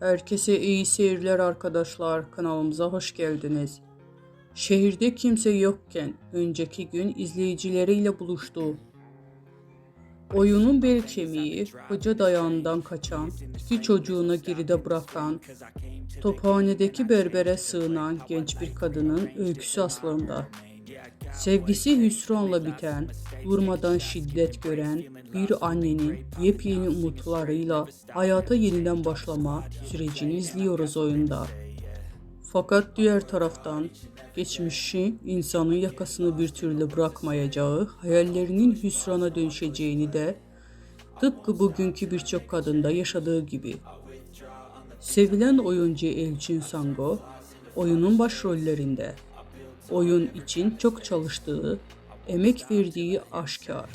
Herkese iyi seyirler arkadaşlar. Kanalımıza hoş geldiniz. Şehirde kimse yokken önceki gün izleyicileriyle buluştu. Oyunun bel kemiği, koca dayağından kaçan, iki çocuğunu geride bırakan, tophanedeki berbere sığınan genç bir kadının öyküsü aslında. Sevgisi hüsranla biten, durmadan şiddet gören bir annenin yepyeni umutlarıyla hayata yeniden başlama sürecini izliyoruz oyunda. Fakat diğer taraftan geçmişi insanın yakasını bir türlü bırakmayacağı, hayallerinin hüsrana dönüşeceğini de tıpkı bugünkü birçok kadında yaşadığı gibi. Sevilen oyuncu Elçin Sango oyunun başrollerinde. Oyun için çok çalıştığı, emek verdiği aşikar.